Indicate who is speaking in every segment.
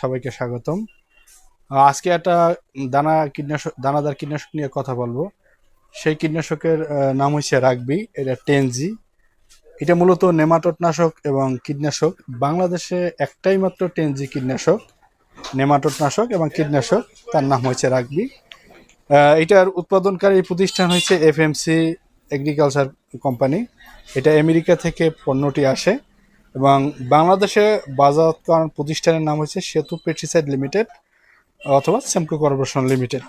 Speaker 1: সবাইকে স্বাগতম। আজকে একটা দানা কীটনাশক, দানাদার কীটনাশক নিয়ে কথা বলব। সেই কীটনাশকের নাম হচ্ছে রাগবি, এটা টেনজি। এটা মূলত নেমাটোড নাশক এবং কীটনাশক। বাংলাদেশে একটাই মাত্র টেনজি কীটনাশক নেমাটোড নাশক এবং কীটনাশক, তার নাম হচ্ছে রাগবি। এটার উৎপাদনকারী প্রতিষ্ঠান হচ্ছে এফএমসি এগ্রিকালচার কোম্পানি। এটা আমেরিকা থেকে পণ্যটি আসে। এবং বাংলাদেশে বাজারকরণ প্রতিষ্ঠানের নাম হচ্ছে সেতু পেস্টিসাইড লিমিটেড অথবা সেমকো কর্পোরেশন লিমিটেড।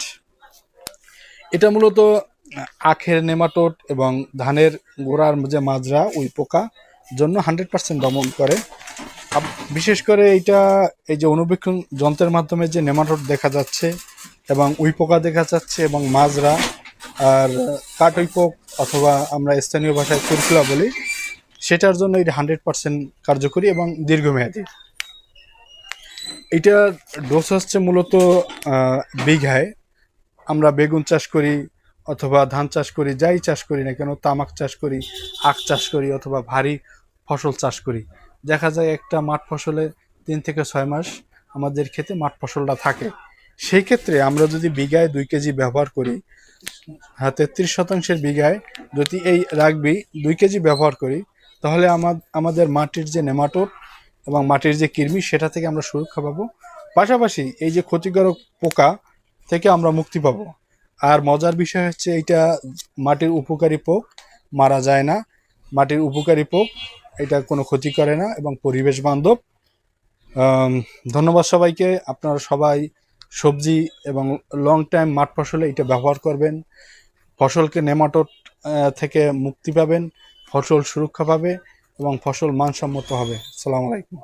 Speaker 1: এটা মূলত আখের নেমাটোড এবং ধানের গোড়ার যে মাজরা ওই পোকা জন্য হান্ড্রেড পার্সেন্ট দমন করে। বিশেষ করে এটা এই যে অনুবীক্ষণ যন্ত্রের মাধ্যমে যে নেমাটোড দেখা যাচ্ছে এবং উই পোকা দেখা যাচ্ছে এবং মাজরা আর কাটই পোক অথবা আমরা স্থানীয় ভাষায় কুরকুলা বলি সেটার জন্য এটা হান্ড্রেড পার্সেন্ট কার্যকরী এবং দীর্ঘমেয়াদী। এটার ডোজ হচ্ছে মূলত বিঘায়। আমরা বেগুন চাষ করি অথবা ধান চাষ করি, যাই চাষ করি না কেন, তামাক চাষ করি, আখ চাষ করি অথবা ভারী ফসল চাষ করি। দেখা যায় একটা মাঠ ফসলে তিন থেকে ছয় মাস আমাদের ক্ষেতে মাঠ ফসলটা থাকে। সেই ক্ষেত্রে আমরা যদি বিঘায় দুই কেজি ব্যবহার করি হ্যাঁ তেত্রিশ শতাংশের বিঘায় যদি এই রাগবি দুই কেজি ব্যবহার করি তাহলে আমা- আমাদের মাটির যে নেমাটোড এবং মাটির যে কৃমি, সেটা থেকে আমরা সুরক্ষা পাবো। পাশাপাশি এই যে ক্ষতিকারক পোকা থেকে আমরা মুক্তি পাবো। আর মজার বিষয় হচ্ছে এইটা মাটির উপকারী পোক, মারা যায় না। মাটির উপকারী পোক, এটা কোনো ক্ষতি করে না এবং পরিবেশ বান্ধব। ধন্যবাদ সবাইকে। আপনারা সবাই সবজি এবং লং টাইম মাঠ ফসলে এটা ব্যবহার করবেন। ফসলকে নেমাটোড থেকে মুক্তি পাবেন। ফসল সুরক্ষা পাবে এবং ফসল মানসম্মত হবে। সালাম আলাইকুম।